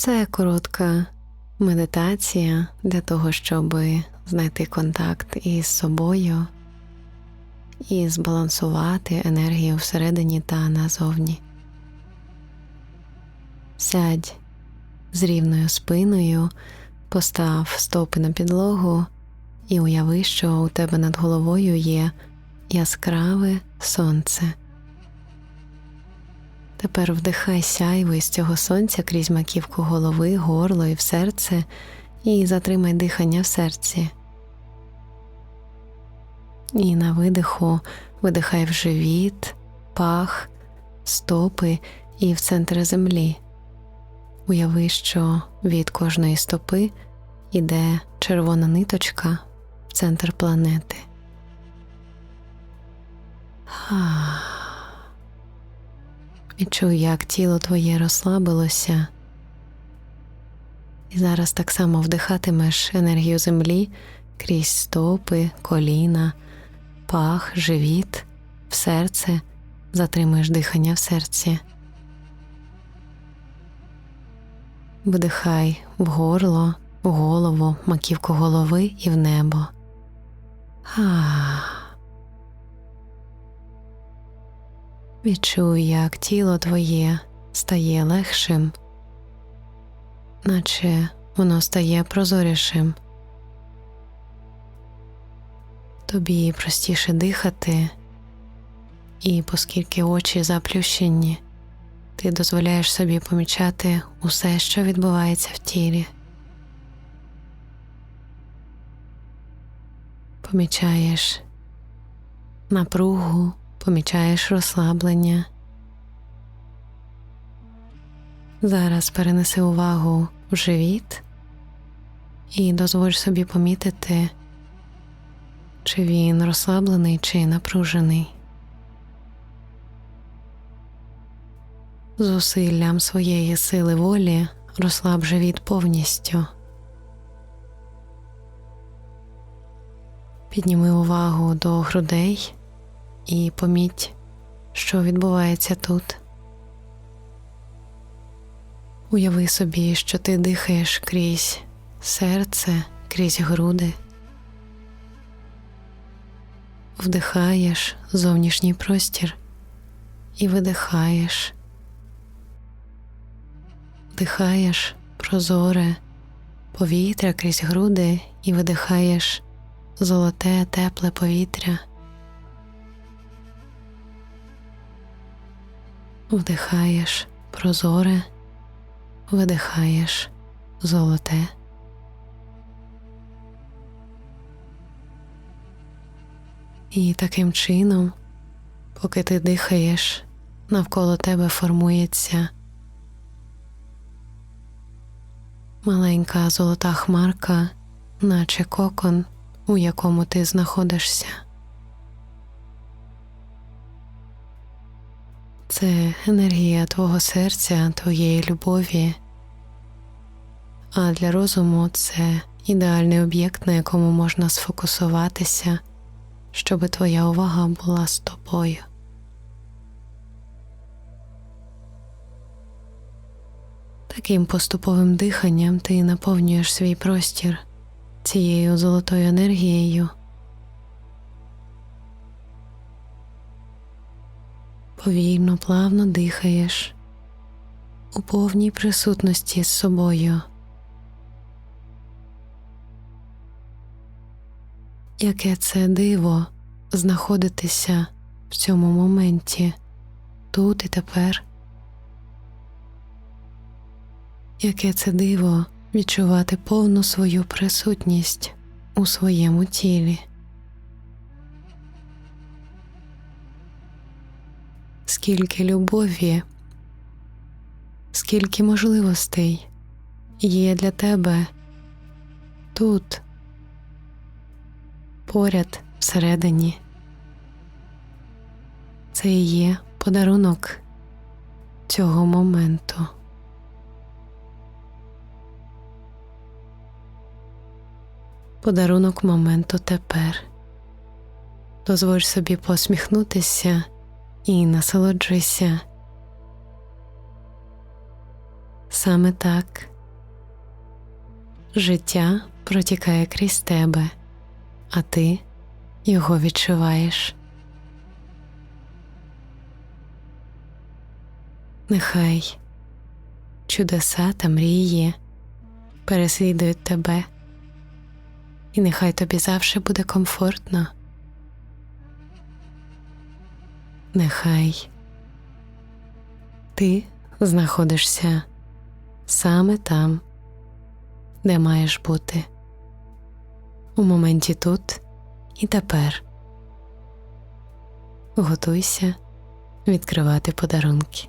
Це коротка медитація для того, щоб знайти контакт із собою і збалансувати енергію всередині та назовні. Сядь з рівною спиною, постав стопи на підлогу і уяви, що у тебе над головою є яскраве сонце. Тепер вдихай сяйво із цього сонця крізь маківку голови, горло і в серце, і затримай дихання в серці. І на видиху видихай в живіт, пах, стопи і в центр землі. Уяви, що від кожної стопи іде червона ниточка в центр планети. Ах. Відчуй, як тіло твоє розслабилося, і зараз так само вдихатимеш енергію землі крізь стопи, коліна, пах, живіт, в серце, затримуєш дихання в серці. Вдихай в горло, в голову, маківку голови і в небо. Ах. Відчуй, як тіло твоє стає легшим, наче воно стає прозорішим. Тобі простіше дихати, і оскільки очі заплющені, ти дозволяєш собі помічати усе, що відбувається в тілі. Помічаєш напругу помічаєш розслаблення. Зараз перенеси увагу в живіт і дозволь собі помітити, чи він розслаблений чи напружений. Зусиллям своєї сили волі розслаб живіт повністю. Підніми увагу до грудей і поміть, що відбувається тут. Уяви собі, що ти дихаєш крізь серце, крізь груди, вдихаєш зовнішній простір і видихаєш, вдихаєш прозоре повітря крізь груди і видихаєш золоте, тепле повітря. Вдихаєш прозоре, видихаєш золоте. І таким чином, поки ти дихаєш, навколо тебе формується маленька золота хмарка, наче кокон, у якому ти знаходишся. Це енергія твого серця, твоєї любові, а для розуму це ідеальний об'єкт, на якому можна сфокусуватися, щоб твоя увага була з тобою. Таким поступовим диханням ти наповнюєш свій простір цією золотою енергією. Повільно, плавно дихаєш у повній присутності з собою. Яке це диво знаходитися в цьому моменті тут і тепер? Яке це диво відчувати повну свою присутність у своєму тілі? Скільки любові, скільки можливостей є для тебе тут, поряд всередині. Це і є подарунок цього моменту. Подарунок моменту тепер. Дозволь собі посміхнутися і насолоджуйся. Саме так Життя протікає крізь тебе, а ти його відчуваєш. Нехай чудеса та мрії переслідують тебе, і нехай тобі завжди буде комфортно. Нехай ти знаходишся саме там, де маєш бути, у моменті тут і тепер. Готуйся відкривати подарунки.